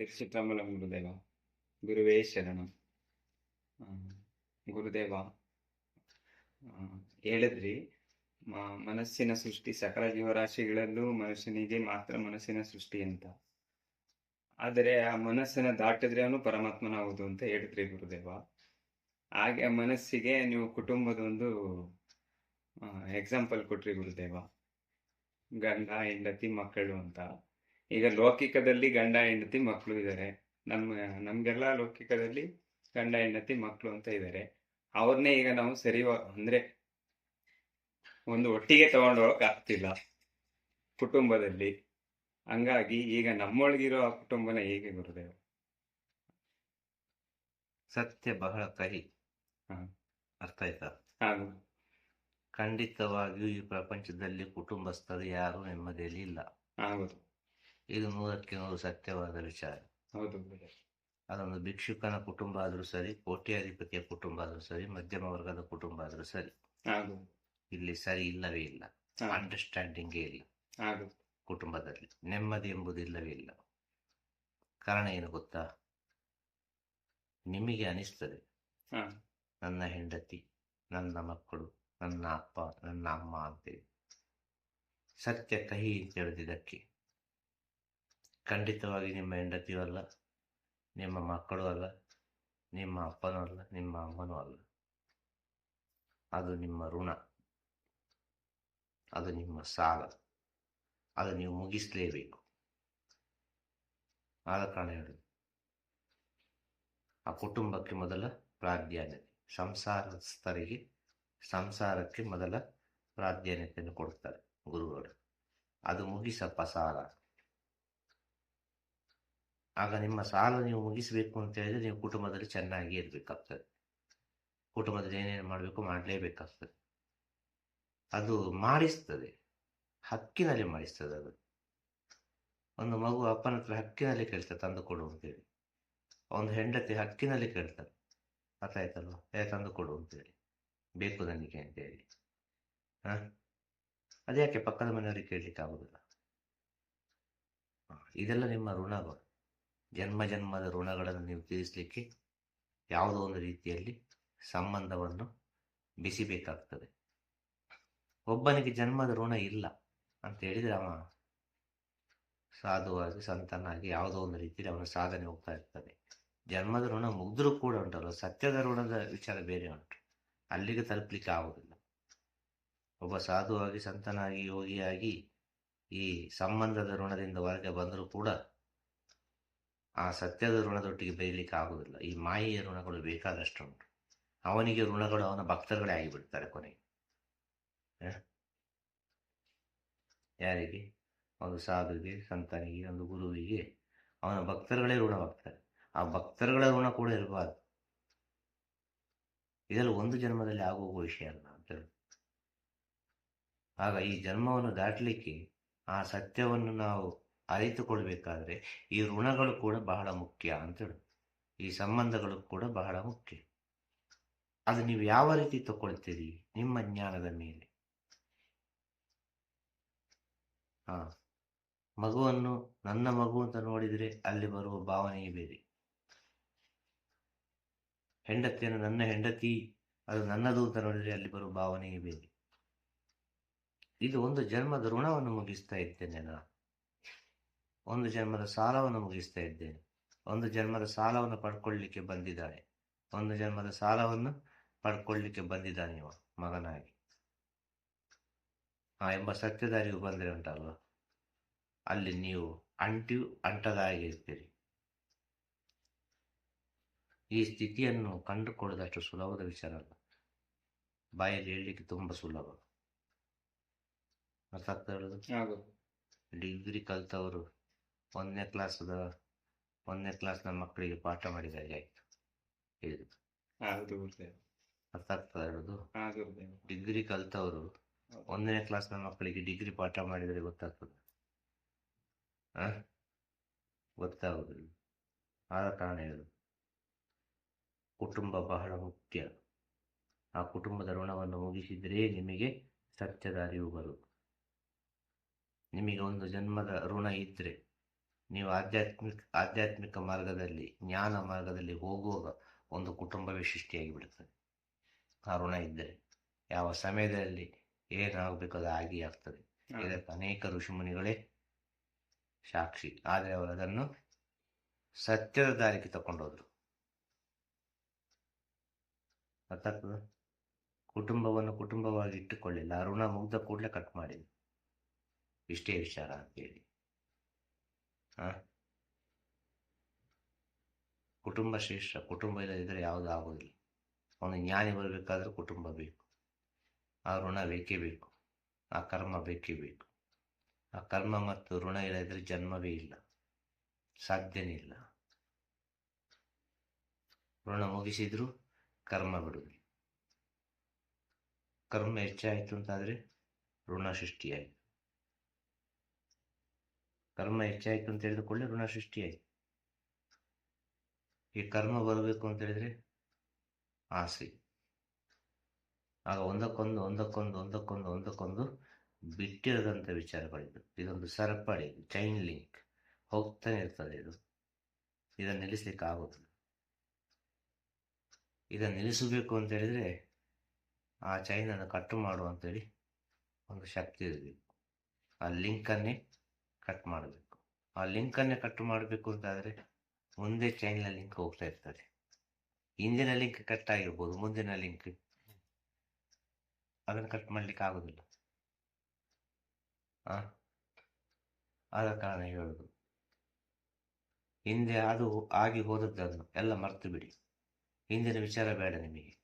ತಿರುಚಿಟ್ರಂಬಲಂ ಗುರುದೇವ ಗುರುವೇ ಶರಣ ಗುರುದೇವ ಹೇಳಿದ್ರಿ ಮನಸ್ಸಿನ ಸೃಷ್ಟಿ ಸಕಲ ಜೀವರಾಶಿಗಳಲ್ಲೂ ಮನುಷ್ಯನಿಗೆ ಮಾತ್ರ ಮನಸ್ಸಿನ ಸೃಷ್ಟಿ ಅಂತ ಆದರೆ ಆ ಮನಸ್ಸನ್ನ ದಾಟಿದ್ರೆ ಅವನು ಹೌದು ಅಂತ ಹೇಳಿದ್ರಿ ಗುರುದೇವ. ಹಾಗೆ ಆ ಮನಸ್ಸಿಗೆ ನೀವು ಕುಟುಂಬದ ಒಂದು ಎಕ್ಸಾಂಪಲ್ ಕೊಟ್ರಿ ಗುರುದೇವ. ಗಂಡ, ಹೆಂಡತಿ, ಮಕ್ಕಳು ಅಂತ. ಈಗ ಲೌಕಿಕದಲ್ಲಿ ಗಂಡ ಹೆಂಡತಿ ಮಕ್ಕಳು ಇದ್ದಾರೆ ನಮ್ಮ ನಮಗೆಲ್ಲ ಲೌಕಿಕದಲ್ಲಿ ಗಂಡ ಹೆಂಡತಿ ಮಕ್ಕಳು ಅಂತ ಇದ್ದಾರೆ ಅವ್ರನ್ನೇ ಈಗ ನಾವು ಸರಿ ಅಂದ್ರೆ ಒಂದು ಒಟ್ಟಿಗೆ ತಗೊಂಡೋಗಕ್ ಆಗ್ತಿಲ್ಲ. ಕುಟುಂಬದಲ್ಲಿ. ಹಂಗಾಗಿ ಈಗ ನಮ್ಮೊಳಗಿರೋ ಆ ಕುಟುಂಬನ ಹೇಗೆ ಗುರುದೇವ? ಸತ್ಯ ಬಹಳ ಕಹಿ. ಅರ್ಥ ಆಯ್ತಾ? ಹಾಗೂ. ಖಂಡಿತವಾಗಿಯೂ ಈ ಪ್ರಪಂಚದಲ್ಲಿ ಕುಟುಂಬಸ್ಥರು ಯಾರು ನೆಮ್ಮದಿಯಲ್ಲಿ ಇಲ್ಲ. ಆಗುದು ಇದು ನೂರಕ್ಕೆ ನೂರು ಸತ್ಯವಾದ ವಿಚಾರ ಅದೊಂದು ಭಿಕ್ಷುಕನ ಕುಟುಂಬ ಆದರೂ ಸರಿ ಕೋಟ್ಯಾಧಿಪತಿಯ ಕುಟುಂಬ ಆದರೂ ಸರಿ ಮಧ್ಯಮ ವರ್ಗದ ಕುಟುಂಬ ಆದರೂ ಸರಿ. ಇಲ್ಲಿ ಸರಿ ಇಲ್ಲವೇ ಇಲ್ಲ. ಅಂಡರ್ಸ್ಟ್ಯಾಂಡಿಂಗ್ ಇಲ್ಲ. ಕುಟುಂಬದಲ್ಲಿ ನೆಮ್ಮದಿ ಎಂಬುದು ಇಲ್ಲವೇ ಇಲ್ಲ. ಕಾರಣ ಏನು ಗೊತ್ತಾ? ನಿಮಗೆ ಅನಿಸ್ತದೆ. ನನ್ನ ಹೆಂಡತಿ ನನ್ನ ಮಕ್ಕಳು ನನ್ನ ಅಪ್ಪ ನನ್ನ ಅಮ್ಮ ಅಂತೇಳಿ ಸತ್ಯ ಕಹಿ ಅಂತ ಹೇಳುವುದಕ್ಕೆ ಖಂಡಿತವಾಗಿ ನಿಮ್ಮ ಹೆಂಡತಿಯೂ ಅಲ್ಲ, ನಿಮ್ಮ ಮಕ್ಕಳು ಅಲ್ಲ, ನಿಮ್ಮ ಅಪ್ಪನೂ ಅಲ್ಲ, ನಿಮ್ಮ ಅಮ್ಮನೂ ಅಲ್ಲ. ಅದು ನಿಮ್ಮ ಋಣ. ಅದು ನಿಮ್ಮ ಸಾಲ. ಅದು ನೀವು ಮುಗಿಸಲೇಬೇಕು. ಆದ ಕಾರಣ ಹೇಳುದು ಆ ಕುಟುಂಬಕ್ಕೆ ಮೊದಲ ಪ್ರಾಧಾನ್ಯತೆ, ಸಂಸಾರಸ್ಥರಿಗೆ ಸಂಸಾರಕ್ಕೆ ಮೊದಲ ಪ್ರಾಧಾನ್ಯತೆಯನ್ನು ಕೊಡ್ತಾರೆ ಗುರುಗಳು. ಅದು ಮುಗಿಸಪ್ಪ ಸಾಲ. ಆಗ ನಿಮ್ಮ ಸಾಲ ನೀವು ಮುಗಿಸಬೇಕು ಅಂತ ಹೇಳಿದ್ರೆ ನೀವು ಕುಟುಂಬದಲ್ಲಿ ಚೆನ್ನಾಗಿ ಇರಬೇಕಾಗ್ತದೆ. ಕುಟುಂಬದಲ್ಲಿ ಏನೇನು ಮಾಡಬೇಕು ಮಾಡಲೇಬೇಕಾಗ್ತದೆ. ಅದು ಮಾಡಿಸ್ತದೆ. ಹಕ್ಕಿನಲ್ಲಿ ಮಾಡಿಸ್ತದೆ ಅದು. ಒಂದು ಮಗು ಅಪ್ಪನ ಹತ್ರ ಹಕ್ಕಿನಲ್ಲಿ ಕೇಳ್ತದೆ, ತಂದು ಕೊಡು ಅಂತೇಳಿ. ಒಂದು ಹೆಂಡತಿ ಹಕ್ಕಿನಲ್ಲಿ ಕೇಳ್ತದೆ. ಅರ್ಥ ಆಯ್ತಲ್ವ ಏ, ತಂದು ಕೊಡು ಅಂತೇಳಿ. ಬೇಕು ನನಗೆ ಅಂತೇಳಿ. ಹ? ಅದ್ಯಾಕೆ? ಪಕ್ಕದ ಮನೆಯವರಿಗೆ ಕೇಳಲಿಕ್ಕೆ ಆಗುದಿಲ್ಲ ಇದೆಲ್ಲ ನಿಮ್ಮ ಋಣಗಳು ಜನ್ಮ ಜನ್ಮದ ಋಣಗಳನ್ನು ನೀವು ತೀರಿಸಲಿಕ್ಕೆ ಯಾವುದೋ ಒಂದು ರೀತಿಯಲ್ಲಿ ಸಂಬಂಧವನ್ನು ಬಿಸಿಬೇಕಾಗ್ತದೆ. ಒಬ್ಬನಿಗೆ ಜನ್ಮದ ಋಣ ಇಲ್ಲ ಅಂತ ಹೇಳಿದ್ರೆ ಅವ ಸಾಧುವಾಗಿ, ಸಂತನಾಗಿ ಯಾವುದೋ ಒಂದು ರೀತಿಯಲ್ಲಿ ಅವನ ಸಾಧನೆ ಹೋಗ್ತಾ ಇರ್ತದೆ. ಜನ್ಮದ ಋಣ ಮುಗಿದ್ರೂ ಕೂಡ ಉಂಟಲ್ಲ ಸತ್ಯದ ಋಣದ ವಿಚಾರ ಬೇರೆ ಉಂಟು. ಅಲ್ಲಿಗೆ ತಲುಪಲಿಕ್ಕೆ ಆಗುದಿಲ್ಲ. ಒಬ್ಬ ಸಾಧುವಾಗಿ, ಸಂತನಾಗಿ, ಯೋಗಿಯಾಗಿ ಈ ಸಂಬಂಧದ ಋಣದಿಂದ ಹೊರಗೆ ಬಂದರೂ ಕೂಡ ಆ ಸತ್ಯದ ಋಣದೊಟ್ಟಿಗೆ ಬೇಯಲಿಕ್ಕೆ ಆಗುವುದಿಲ್ಲ. ಈ ಮಾಯೆಯ ಋಣಗಳು ಬೇಕಾದಷ್ಟು ಉಂಟು ಅವನಿಗೆ ಋಣಗಳು ಅವನ ಭಕ್ತರುಗಳೇ ಆಗಿಬಿಡ್ತಾರೆ ಕೊನೆಗೆ? ಯಾರಿಗೆ? ಒಂದು ಸಾಧುವಿಗೆ, ಸಂತನಿಗೆ, ಒಂದು ಗುರುವಿಗೆ ಅವನ ಭಕ್ತರುಗಳೇ ಋಣವಾಗ್ತಾರೆ ಆ ಭಕ್ತರುಗಳ ಋಣ ಕೂಡ ಇರಬಾರ್ದು. ಇದೆಲ್ಲ ಒಂದು ಜನ್ಮದಲ್ಲಿ ಆಗುವ ವಿಷಯ ಅಲ್ಲ ಅಂತ ಹೇಳಿ ಆಗ ಈ ಜನ್ಮವನ್ನು ದಾಟಲಿಕ್ಕೆ ಆ ಸತ್ಯವನ್ನು ನಾವು ಅರಿತುಕೊಳ್ಬೇಕಾದ್ರೆ ಈ ಋಣಗಳು ಕೂಡ ಬಹಳ ಮುಖ್ಯ ಅಂತ ಹೇಳಿ ಈ ಸಂಬಂಧಗಳು ಕೂಡ ಬಹಳ ಮುಖ್ಯ. ಅದು ನೀವು ಯಾವ ರೀತಿ ತಗೊಳ್ತೀರಿ ನಿಮ್ಮ ಜ್ಞಾನದ ಮೇಲೆ? ಹಾ. ಮಗುವನ್ನು ನನ್ನ ಮಗು ಅಂತ ನೋಡಿದರೆ ಅಲ್ಲಿ ಬರುವ ಭಾವನೆಯೇ ಬೇರೆ. ಹೆಂಡತಿಯನ್ನು ನನ್ನ ಹೆಂಡತಿ, ಅದು ನನ್ನದು ಅಂತ ನೋಡಿದರೆ ಅಲ್ಲಿ ಬರುವ ಭಾವನೆಯೇ ಬೇರೆ. ಇದು ಒಂದು ಜನ್ಮದ ಋಣವನ್ನು ಮುಗಿಸ್ತಾ ಇದ್ದೇನೆ ನಾನು. ಒಂದು ಜನ್ಮದ ಸಾಲವನ್ನು ಮುಗಿಸ್ತಾ ಇದ್ದೇನೆ. ಒಂದು ಜನ್ಮದ ಸಾಲವನ್ನು ಪಡ್ಕೊಳ್ಳಿಕ್ಕೆ ಬಂದಿದ್ದಾನೆ. ಒಂದು ಜನ್ಮದ ಸಾಲವನ್ನು ಪಡ್ಕೊಳ್ಳಿಕ್ಕೆ ಬಂದಿದ್ದಾನೆ ಇವ ಮಗನಾಗಿ. ಆ ಎಂಬ ಸತ್ಯದಾರಿಗೂ ಬಂದರೆ ಉಂಟಲ್ವ? ಅಲ್ಲಿ ನೀವು ಅಂಟಿ ಅಂಟದಾಗಿ ಇರ್ತೀರಿ ಈ ಸ್ಥಿತಿಯನ್ನು ಕಂಡುಕೊಳ್ಳುವುದಷ್ಟು ಸುಲಭದ ವಿಚಾರ ಅಲ್ಲ. ಬಾಯಲ್ಲಿ ಹೇಳಲಿಕ್ಕೆ ತುಂಬ ಸುಲಭ. ಅರ್ಥ ಆಗ್ತಾ ಡಿಗ್ರಿ ಕಲ್ತವರು ಒಂದನೇ ಕ್ಲಾಸದ ಒಂದನೇ ಕ್ಲಾಸ್ನ ಮಕ್ಕಳಿಗೆ ಪಾಠ ಮಾಡಿದಾಗ ಆಯ್ತು. ಹೇಳಿದ್ರು ಅರ್ಥ ಆಗ್ತದ ಡಿಗ್ರಿ ಕಲ್ತವರು ಒಂದನೇ ಕ್ಲಾಸ್ನ ಮಕ್ಕಳಿಗೆ ಡಿಗ್ರಿ ಪಾಠ ಮಾಡಿದರೆ ಗೊತ್ತಾಗ್ತದೆ. ಆ? ಗೊತ್ತಾಗುದಿಲ್ಲ. ಆದ ಕಾರಣ ಹೇಳುದು ಕುಟುಂಬ ಬಹಳ ಮುಖ್ಯ. ಆ ಕುಟುಂಬದ ಋಣವನ್ನು ಮುಗಿಸಿದರೆ ನಿಮಗೆ ಸತ್ಯದ ಅರಿವು ಬರುವುದು. ನಿಮಗೆ ಒಂದು ಜನ್ಮದ ಋಣ ಇದ್ರೆ ನೀವು ಆಧ್ಯಾತ್ಮಿಕ ಆಧ್ಯಾತ್ಮಿಕ ಮಾರ್ಗದಲ್ಲಿ ಜ್ಞಾನ ಮಾರ್ಗದಲ್ಲಿ ಹೋಗುವಾಗ ಒಂದು ಕುಟುಂಬ ವಿಶಿಷ್ಟಿಯಾಗಿ ಬಿಡುತ್ತದೆ ಆ ಋಣ ಇದ್ದರೆ ಯಾವ ಸಮಯದಲ್ಲಿ ಏನಾಗಬೇಕಾದ ಆಗಿ ಆಗ್ತದೆ. ಇದಕ್ಕೆ ಅನೇಕ ಋಷಿಮುನಿಗಳೇ ಸಾಕ್ಷಿ. ಆದರೆ ಅವರು ಅದನ್ನು ಸತ್ಯದ ದಾರಿಗೆ ತಗೊಂಡೋದ್ರು ಅರ್ಥಾಗ್ತದ? ಕುಟುಂಬವನ್ನು ಕುಟುಂಬವಾಗಿ ಇಟ್ಟುಕೊಳ್ಳಿಲ್ಲ ಋಣ ಮುಗ್ದ ಕೂಡಲೇ ಕಟ್ ಮಾಡಿದ್ರು. ಇಷ್ಟೇ ವಿಚಾರ ಅಂತೇಳಿ. ಕುಟುಂಬ ಶ್ರೇಷ್ಠ, ಕುಟುಂಬ ಇಲ್ಲದಿದ್ದರೆ ಯಾವುದು ಆಗೋದಿಲ್ಲ. ಒಂದು ಜ್ಞಾನಿ ಬರಬೇಕಾದ್ರೆ ಕುಟುಂಬ ಬೇಕು. ಆ ಋಣ ಬೇಕೇ ಬೇಕು. ಆ ಕರ್ಮ ಬೇಕೇ ಬೇಕು. ಆ ಕರ್ಮ ಮತ್ತು ಋಣ ಇಲ್ಲದಿದ್ದರೆ ಜನ್ಮವೇ ಇಲ್ಲ. ಸಾಧ್ಯನೇ ಇಲ್ಲ. ಋಣ ಮುಗಿಸಿದ್ರು ಕರ್ಮ ಬಿಡುವುದಿಲ್ಲ. ಕರ್ಮ ಹೆಚ್ಚಾಯಿತು ಅಂತಾದರೆ ಋಣ ಸೃಷ್ಟಿಯಾಯಿತು ಕರ್ಮ ಹೆಚ್ಚಾಯಿತು ಅಂತ ಹೇಳಿದ ಕೂಡಲೇ ಋಣ ಸೃಷ್ಟಿಯಾಯಿತು. ಈ ಕರ್ಮ ಬರಬೇಕು ಅಂತ ಹೇಳಿದ್ರೆ ಆಸೆ. ಆಗ ಒಂದಕ್ಕೊಂದು ಒಂದಕ್ಕೊಂದು ಒಂದಕ್ಕೊಂದು ಒಂದಕ್ಕೊಂದು ಬಿಟ್ಟಿರದಂಥ ವಿಚಾರಗಳಿದ್ದು. ಇದೊಂದು ಸರಪಳಿ ಚೈನ್ ಲಿಂಕ್ ಹೋಗ್ತಾನೆ ಇರ್ತದೆ ಇದು. ಇದನ್ನು ನಿಲ್ಲಿಸ್ಲಿಕ್ಕೆ ಆಗುತ್ತದೆ ಇದನ್ನು ನಿಲ್ಲಿಸಬೇಕು ಅಂತ ಹೇಳಿದ್ರೆ ಆ ಚೈನನ್ನು ಕಟ್ಟು ಮಾಡು ಅಂತೇಳಿ ಒಂದು ಶಕ್ತಿ ಇರಬೇಕು. ಆ ಲಿಂಕನ್ನೇ ಕಟ್ ಮಾಡಬೇಕು. ಆ ಲಿಂಕನ್ನೇ ಕಟ್ ಮಾಡಬೇಕು ಅಂತಾದರೆ ಮುಂದೆ ಚೈನ್ನ ಲಿಂಕ್ ಹೋಗ್ತಾ ಇರ್ತದೆ. ಹಿಂದಿನ ಲಿಂಕ್ ಕಟ್ ಆಗಿರ್ಬೋದು, ಮುಂದಿನ ಲಿಂಕ್. ಅದನ್ನು ಕಟ್ ಮಾಡಲಿಕ್ಕೆ ಆಗೋದಿಲ್ಲ. ಆದ ಕಾರಣ ಹೇಳುದು. ಹಿಂದೆ ಅದು ಆಗಿ ಹೋದದ್ದನ್ನು ಎಲ್ಲ ಮರ್ತು ಬಿಡಿ. ಹಿಂದಿನ ವಿಚಾರ ಬೇಡ ನಿಮಗೆ.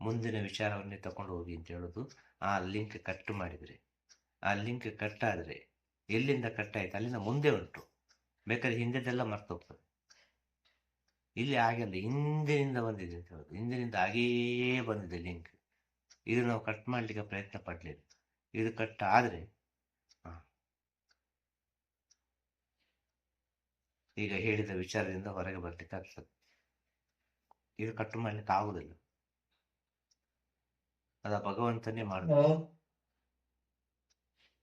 ಮುಂದಿನ ವಿಚಾರವನ್ನೇ ತಗೊಂಡು ಹೋಗಿ ಅಂತ ಹೇಳೋದು. ಆ ಲಿಂಕ್ ಕಟ್ ಮಾಡಿದರೆ. ಆ ಲಿಂಕ್ ಕಟ್ ಆದರೆ ಎಲ್ಲಿಂದ ಕಟ್ ಆಯ್ತು ಅಲ್ಲಿಂದ ಮುಂದೆ ಉಂಟು. ಬೇಕಾದ್ರೆ ಹಿಂದೆದೆಲ್ಲ ಮರ್ತು ಹೋಗ್ತದೆ. ಇಲ್ಲಿ ಆಗಿಲ್ಲ ಹಿಂದಿನಿಂದ ಬಂದಿದೆ ಅಂತ ಹೇಳೋದು. ಹಿಂದಿನಿಂದ ಹಾಗೇ ಬಂದಿದೆ ಲಿಂಕ್ ಇದು ನಾವು ಕಟ್ ಮಾಡಲಿಕ್ಕೆ ಪ್ರಯತ್ನ ಪಡಲಿಲ್ಲ. ಇದು ಕಟ್ ಆದರೆ ಈಗ ಹೇಳಿದ ವಿಚಾರದಿಂದ ಹೊರಗೆ ಬರ್ಲಿಕ್ಕೆ ಆಗ್ತದೆ. ಇದು ಕಟ್ ಮಾಡ್ಲಿಕ್ಕೆ ಆಗುದಿಲ್ಲ. ಅದ ಭಗವಂತನೇ ಮಾಡ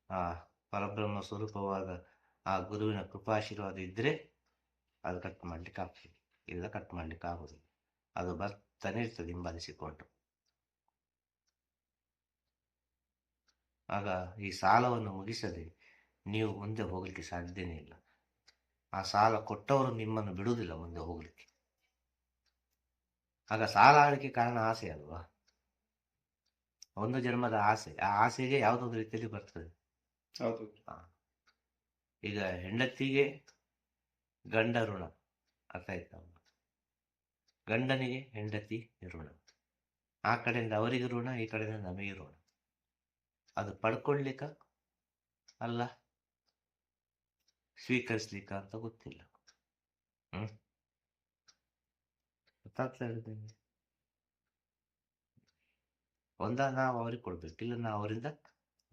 ಆ ಪರಬ್ರಹ್ಮ ಸ್ವರೂಪವಾದ ಆ ಗುರುವಿನ ಕೃಪಾಶೀರ್ವಾದ ಇದ್ರೆ ಅದು ಕಟ್ ಮಾಡ್ಲಿಕ್ಕೆ ಆಗ್ತದೆ. ಇಲ್ಲ ಕಟ್ ಮಾಡ್ಲಿಕ್ಕೆ ಆಗೋದಿಲ್ಲ. ಅದು ಬರ್ತಾನೆ ಇರ್ತದೆ, ಹಿಂಬಾಲಿಸಿಕೊಂಡು. ಆಗ ಈ ಸಾಲವನ್ನು ಮುಗಿಸದೆ ನೀವು ಮುಂದೆ ಹೋಗ್ಲಿಕ್ಕೆ ಸಾಧ್ಯನೇ ಇಲ್ಲ. ಆ ಸಾಲ ಕೊಟ್ಟವರು ನಿಮ್ಮನ್ನು ಬಿಡುವುದಿಲ್ಲ ಮುಂದೆ ಹೋಗ್ಲಿಕ್ಕೆ. ಆಗ ಸಾಲ ಆಡಲಿಕ್ಕೆ ಕಾರಣ ಆಸೆ ಅಲ್ವಾ? ಒಂದು ಜನ್ಮದ ಆಸೆ. ಆ ಆಸೆಗೆ ಯಾವುದೊಂದು ರೀತಿಯಲ್ಲಿ ಬರ್ತದೆ. ಹೌದು. ಈಗ ಹೆಂಡತಿಗೆ ಗಂಡ ಋಣ, ಅರ್ಥ ಆಯ್ತಾ? ಗಂಡನಿಗೆ ಹೆಂಡತಿ ಋಣ. ಆ ಕಡೆಯಿಂದ ಅವರಿಗೆ ಋಣ, ಈ ಕಡೆಯಿಂದ ನಮಗೆ ಋಣ. ಅದು ಪಡ್ಕೊಳ್ಲಿಕ್ಕ ಅಲ್ಲ ಸ್ವೀಕರಿಸ್ಲಿಕ್ಕ ಅಂತ ಗೊತ್ತಿಲ್ಲ. ಹ್ಮ್? ಒಂದ ನಾವು ಅವ್ರಿಗೆ ಕೊಡ್ಬೇಕು, ಇಲ್ಲ ನಾವು ಅವರಿಂದ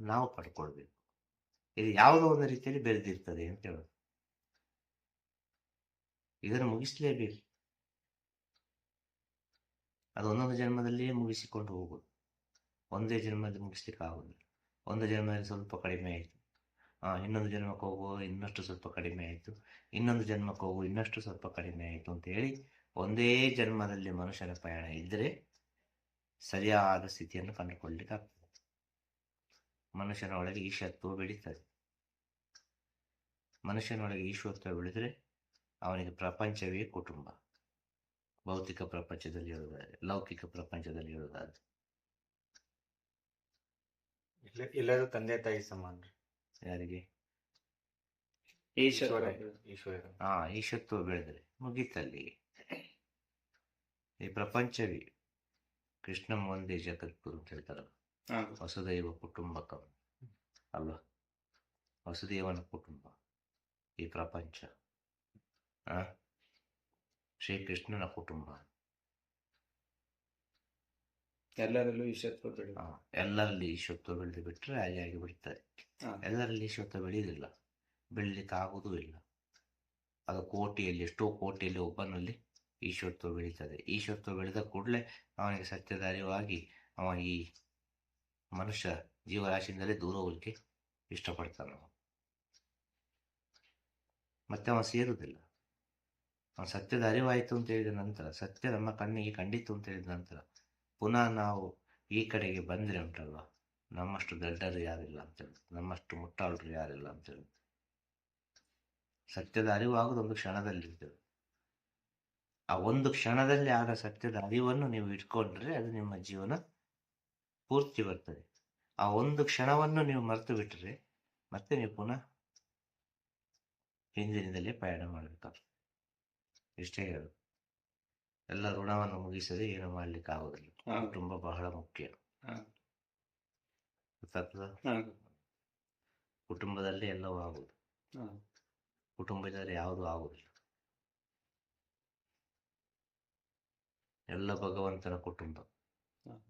ನಾವು ಪಡ್ಕೊಳ್ಬೇಕು. ಇದು ಯಾವುದೋ ಒಂದು ರೀತಿಯಲ್ಲಿ ಬೆರೆದಿರ್ತದೆ ಅಂತ ಹೇಳೋದು. ಇದನ್ನು ಮುಗಿಸ್ಲೇಬೇಕು. ಅದು ಒಂದೊಂದು ಜನ್ಮದಲ್ಲಿಯೇ ಮುಗಿಸಿಕೊಂಡು ಹೋಗುದು ಒಂದೇ ಜನ್ಮದಲ್ಲಿ ಮುಗಿಸ್ಲಿಕ್ಕೆ ಆಗುದಿಲ್ಲ ಒಂದು ಜನ್ಮದಲ್ಲಿ ಸ್ವಲ್ಪ ಕಡಿಮೆ ಆಯಿತು. ಇನ್ನೊಂದು ಜನ್ಮಕ್ಕೆ ಹೋಗುವ ಇನ್ನಷ್ಟು ಸ್ವಲ್ಪ ಕಡಿಮೆ ಆಯಿತು. ಇನ್ನೊಂದು ಜನ್ಮಕ್ಕೆ ಹೋಗುವ ಇನ್ನಷ್ಟು ಸ್ವಲ್ಪ ಕಡಿಮೆ ಆಯಿತು ಅಂತ ಹೇಳಿ ಒಂದೇ ಜನ್ಮದಲ್ಲಿ ಮನುಷ್ಯನ ಪ್ರಯಾಣ ಇದ್ದರೆ ಸರಿಯಾದ ಸ್ಥಿತಿಯನ್ನು ಕಂಡುಕೊಳ್ಳಲಿಕ್ಕೆ ಆಗ್ತದೆ ಮನುಷ್ಯನ ಒಳಗೆ ಶತ್ವ ಬೆಳೀತದೆ. ಮನುಷ್ಯನೊಳಗೆ ಈಶ್ವರತ್ವ ಬೆಳೆದರೆ ಅವನಿಗೆ ಪ್ರಪಂಚವೇ ಕುಟುಂಬ. ಭೌತಿಕ ಪ್ರಪಂಚದಲ್ಲಿ ಹೇಳುವುದಾದ್ರೆ ಲೌಕಿಕ ಪ್ರಪಂಚದಲ್ಲಿ ಹೇಳುವುದಾದ್ರೆ ಎಲ್ಲ- ಎಲ್ಲರೂ ತಂದೆ ತಾಯಿ ಸಮಾನ ಯಾರಿಗೆ? ಈಶ್ವರ ಈಶ್ವರ. ಆ ಈಶತ್ವ ಬೆಳೆದರೆ ಮುಗೀತಲ್ಲಿ. ಈ ಪ್ರಪಂಚವೇ ಕೃಷ್ಣ ಒಂದೇ ಜಗದ್ಗುರು ಅಂತ ಹೇಳ್ತಾರಲ್ಲ. ಹೌದು. ವಸುದೈವ ಕುಟುಂಬಕಂ. ಅಲ್ವಾ? ವಸುದೇವನ ಕುಟುಂಬ. ಈ ಪ್ರಪಂಚ. ಆ? ಶ್ರೀಕೃಷ್ಣನ ಕುಟುಂಬ. ಎಲ್ಲರಲ್ಲೂ ಈಶತ್ವ ಬೆಳೆ ಎಲ್ಲರಲ್ಲಿ ಈಶ್ವತ್ವ ಬೆಳೆದು ಬಿಟ್ಟರೆ ಹಾಗೆ ಆಗಿ ಬಿಡ್ತಾರೆ ಎಲ್ಲರಲ್ಲಿ ಈಶ್ವತ್ವ ಬೆಳೆಯುವುದಿಲ್ಲ. ಬೆಳೀಲಿಕ್ಕೆ ಆಗುವುದೂ ಇಲ್ಲ. ಅದು ಕೋಟಿಯಲ್ಲಿ ಎಷ್ಟೋ ಕೋಟಿಯಲ್ಲಿ ಒಬ್ಬನಲ್ಲಿ ಈಶ್ವತ್ವ ಬೆಳೀತದೆ. ಈಶ್ವತ್ವ ಬೆಳೆದ ಕೂಡಲೇ ಅವನಿಗೆ ಸತ್ಯಧಾರಿವಾಗಿ ಅವನ ಅವ ಈ ಮನುಷ್ಯ ಜೀವರಾಶಿಯಿಂದಲೇ ದೂರ ಹೋಗ್ಲಿಕ್ಕೆ ಇಷ್ಟಪಡ್ತಾನೆ. ಮತ್ತೆ ಅವನು ಸೇರುವುದಿಲ್ಲ ಅವನು ಸತ್ಯದ ಅರಿವಾಯಿತು ಅಂತ ಹೇಳಿದ ನಂತರ, ಸತ್ಯ ನಮ್ಮ ಕಣ್ಣಿಗೆ ಕಂಡಿತು ಅಂತ ಹೇಳಿದ ನಂತರ, ಪುನಃ ನಾವು ಈ ಕಡೆಗೆ ಬಂದರೆ ಉಂಟಲ್ವ? ನಮ್ಮಷ್ಟು ದಡ್ಡರು ಯಾರಿಲ್ಲ ಅಂತೇಳಿ ನಮ್ಮಷ್ಟು ಮುಟ್ಟಾಳರು ಯಾರಿಲ್ಲ ಅಂತೇಳಿ ಸತ್ಯದ ಅರಿವಾಗುವುದು ಒಂದು ಕ್ಷಣದಲ್ಲಿರ್ತದೆ ಆ ಒಂದು ಕ್ಷಣದಲ್ಲಿ ಆದ ಸತ್ಯದ ಅರಿವನ್ನು ನೀವು ಇಟ್ಕೊಂಡ್ರೆ ಅದು ನಿಮ್ಮ ಜೀವನ ಪೂರ್ತಿ ಬರ್ತದೆ. ಆ ಒಂದು ಕ್ಷಣವನ್ನು ನೀವು ಮರೆತು ಬಿಟ್ಟರೆ ಮತ್ತೆ ನೀವು ಪುನಃ ಹಿಂದಿನಿಂದಲೇ ಪಯಣ ಮಾಡಬೇಕಾಗ್ತದೆ ಇಷ್ಟೇ ಹೇಳು ಎಲ್ಲ ಋಣವನ್ನು ಮುಗಿಸದೆ ಏನು ಮಾಡ್ಲಿಕ್ಕೆ ಆಗೋದಿಲ್ಲ. ಕುಟುಂಬ ಬಹಳ ಮುಖ್ಯ. ಗೊತ್ತಾಗ್ತದ? ಕುಟುಂಬದಲ್ಲಿ ಎಲ್ಲವೂ ಆಗುದು ಹೌದು. ಕುಟುಂಬದಲ್ಲಿ ಯಾವುದೂ ಆಗುದಿಲ್ಲ ಎಲ್ಲ ಭಗವಂತನ ಕುಟುಂಬ. ಒಳ್ಳೇದಾಗಲಿ.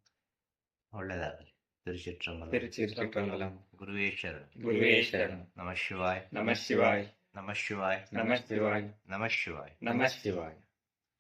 ಒಳ್ಳೆಯದಾಗಲಿ ತಿರುಚಿಟ್ರಂಬಲ ತಿರುಚಿತ್ರಂಬಲಂ. ಗುರುವೇ ಶರಣ ನಮ ಶಿವಾಯ್ ನಮಃ ಶಿವಾಯ್. ನಮಃ ಶಿವಾಯ. ನಮಃ ಶಿವಾಯ ನಮಃ ಶಿವಾಯ